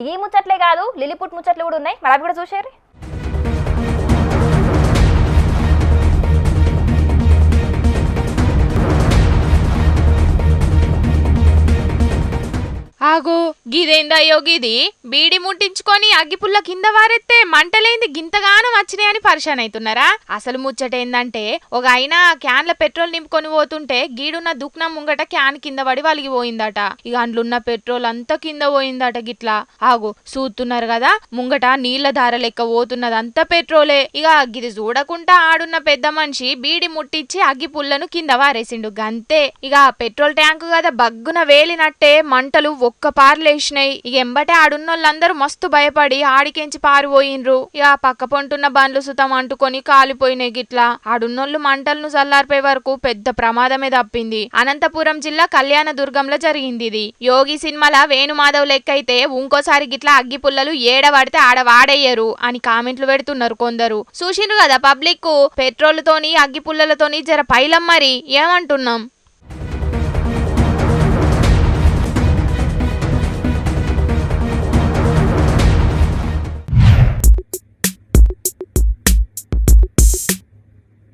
ఈ ముచ్చట్లే కాదు లిలిపుట్ ముచ్చట్లు కూడా ఉన్నాయి. మరి అవి కూడా చూసారు ఆగు గిదేందయ్యో గిది? బీడి ముట్టించుకొని అగ్గిపుల్ల కింద వారెత్తే మంటలేంది గింతగానం వచ్చినాయని పరిశాన్ అవుతున్నారా అసలు ముచ్చటేందంటే ఒక ఆయన క్యాన్ల పెట్రోల్ నింపుకొని పోతుంటే గీడున్న దుక్నం ముంగట క్యాన్ కింద పడి వలిగిపోయిందట ఇక అందులున్న పెట్రోల్ అంతా కింద పోయిందట గిట్లా. ఆగు చూస్తున్నారు కదా ముంగట నీళ్ళ ధార లెక్క పోతున్నది అంతా పెట్రోలే. ఇక గిది చూడకుండా ఆడున్న పెద్ద మనిషి బీడి ముట్టించి అగ్గి పుల్లను కింద వారేసిండు గంతే. ఇక పెట్రోల్ ట్యాంకు కదా బగ్గున వేలినట్టే మంటలు ఒక్క పార్లేసినాయి ఇక ఎంబటే ఆడున్నోళ్ళందరూ మస్తు భయపడి ఆడికెంచి పారిపోయినరు. ఇక పక్క పొంటున్న బండ్లు సుతం అంటుకొని కాలిపోయినాయి గిట్లా. ఆడున్నోళ్ళు మంటలను చల్లారిపోయే వరకు పెద్ద ప్రమాదమే తప్పింది. అనంతపురం జిల్లా కళ్యాణ దుర్గంలో జరిగింది ఇది. యోగి సినిమాల వేణుమాధవ్ లెక్క అయితే ఇంకోసారి గిట్లా అగ్గి పుల్లలు ఏడ ఆడ అని కామెంట్లు పెడుతున్నారు కొందరు. చూసిండ్రు కదా పబ్లిక్ పెట్రోల్ తోని అగ్గి పుల్లలతోని జర పైలం మరి. ఏమంటున్నాం?